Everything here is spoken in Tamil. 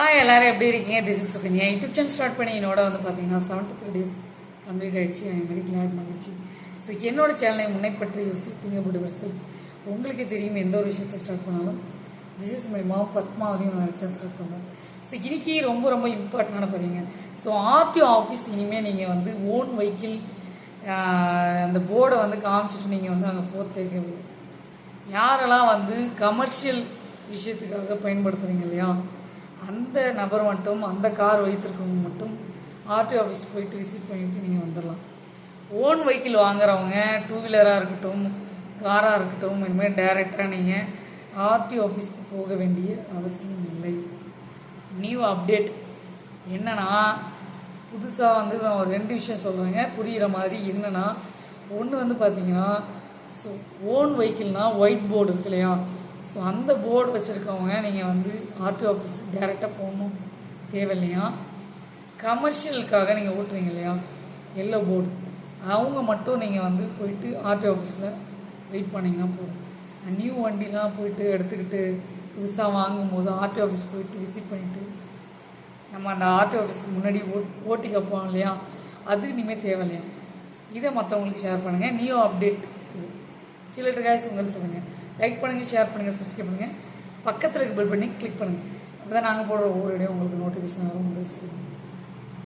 ஹாய் எல்லோரும் எப்படி இருக்கீங்க? This is Sukanya YouTube channel start பண்ணி என்னோட வந்து பார்த்தீங்கன்னா செவன்டி த்ரீ டேஸ் கம்ப்ளீட் ஆகிடுச்சு ஐ வெரி கிளாட் மகிழ்ச்சி. ஸோ என்னோட சேனலை முன்னை பற்றி யோசித்தீங்க அப்படி உங்களுக்கே தெரியும் எந்த ஒரு விஷயத்தை ஸ்டார்ட் பண்ணாலும் திஸ் இஸ் மை மா பத்மாவதியும் நான் நினச்சா ஸ்டார்ட் பண்ணுவேன். ஸோ இன்றைக்கி ரொம்ப ரொம்ப இம்பார்ட்டண்டான பார்த்தீங்க ஸோ ஆர்டிஓ ஆஃபீஸ் இனிமேல் நீங்கள் வந்து ஓன் வெஹிக்கிள் அந்த போர்டை வந்து காமிச்சிட்டு நீங்கள் வந்து அங்கே போத்தேக்க யாரெல்லாம் வந்து கமர்ஷியல் விஷயத்துக்காக பயன்படுத்துகிறீங்க இல்லையா? அந்த நபர் மட்டும் அந்த கார் வைத்திருக்கவங்க மட்டும் ஆர்டி ஆஃபீஸ் போயிட்டு விசிட் பண்ணிட்டு நீங்கள் வந்துடலாம். ஓன் வெஹிக்கிள் வாங்குறவங்க டூ வீலராக இருக்கட்டும் காராக இருக்கட்டும் இனிமேல் டைரெக்டாக நீங்கள் ஆர்டி ஆஃபீஸ்க்கு போக வேண்டிய அவசியம் இல்லை. நியூ அப்டேட் என்னன்னா புதுசாக வந்து நான் ஒரு ரெண்டு விஷயம் சொல்கிறேங்க புரிகிற மாதிரி என்னென்னா ஒன்று வந்து பார்த்தீங்கன்னா ஸோ ஓன் வெஹிக்கிள்னால் ஒயிட் போர்டு இருக்கு இல்லையா? ஸோ அந்த போர்டு வச்சுருக்கவங்க நீங்கள் வந்து ஆர்டி ஆஃபீஸ் டேரெக்டாக போகணும். தேவையில்லையா? கமர்ஷியலுக்காக நீங்கள் ஓட்டுறீங்க இல்லையா? எல்லோ போர்டு அவங்க மட்டும் நீங்கள் வந்து போயிட்டு ஆர்டி ஆஃபீஸில் வெயிட் பண்ணிங்கன்னா போதும். நியூ வண்டிலாம் போயிட்டு எடுத்துக்கிட்டு புதுசாக வாங்கும்போது ஆர்டி ஆஃபீஸ் போயிட்டு விசிட் பண்ணிவிட்டு நம்ம அந்த ஆர்டி ஆஃபீஸ் முன்னாடி ஓ ஓட்டி கப்போம் இல்லையா? அது இனிமேல் தேவையில்லையா? இதை மற்றவங்களுக்கு ஷேர் பண்ணுங்கள் நியூ அப்டேட் இது. சிலர் காய்ஸ் உங்களுக்கு சொல்லுங்கள் லைக் பண்ணுங்கள் ஷேர் பண்ணுங்கள் சப்ஸ்கிரைப் பண்ணுங்கள் பக்கத்தில் இருக்க பெல் பண்ணி கிளிக் பண்ணுங்கள் அப்போ தான் நாங்கள் போடுற ஒவ்வொரு இடையும் உங்களுக்கு நோட்டிஃபிகேஷன் வரும். உங்களுக்கு சொல்லுங்கள்